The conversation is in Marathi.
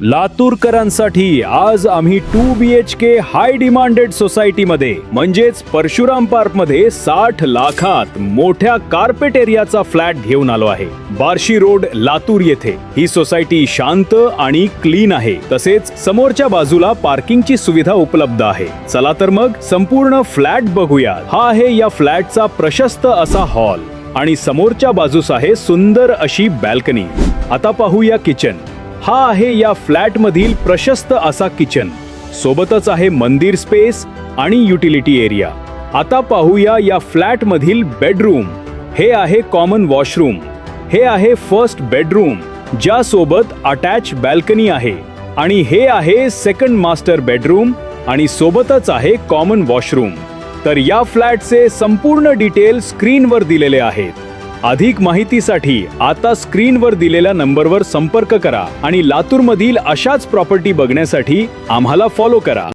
लातूरकरांसाठी आज आम्ही two B H K high demanded सोसायटीमध्ये म्हणजेच परशुराम पार्कमध्ये साठ लाखात मोठ्या कार्पेट एरियाचा फ्लॅट घेऊन आलो आहे. बार्शी रोड लातूर येथे. ही सोसायटी शांत आणि क्लीन आहे. तसेच समोरच्या बाजूला पार्किंगची सुविधा उपलब्ध आहे. चला तर मग संपूर्ण फ्लॅट बघूया. हा आहे या फ्लॅटचा प्रशस्त असा हॉल आणि समोरच्या बाजूस आहे सुंदर अशी बॅल्कनी आता पाहूया किचन हा आहे या फ्लॅट मधील प्रशस्त असा किचन. सोबतच आहे मंदिर स्पेस आणि युटिलिटी एरिया. आता पाहूया या फ्लॅट मधील बेडरूम. हे आहे कॉमन वॉशरूम. हे आहे फर्स्ट बेडरूम ज्या सोबत अटॅच बॅल्कनी आहे. आणि हे आहे सेकंड मास्टर बेडरूम आणि सोबतच आहे कॉमन वॉशरूम. तर या फ्लॅटचे संपूर्ण डिटेल स्क्रीनवर दिलेले आहेत. अधिक माहितीसाठी आता स्क्रीनवर दिलेल्या नंबरवर संपर्क करा आणि लातूरमधील अशाच प्रॉपर्टी बघण्यासाठी आम्हाला फॉलो करा.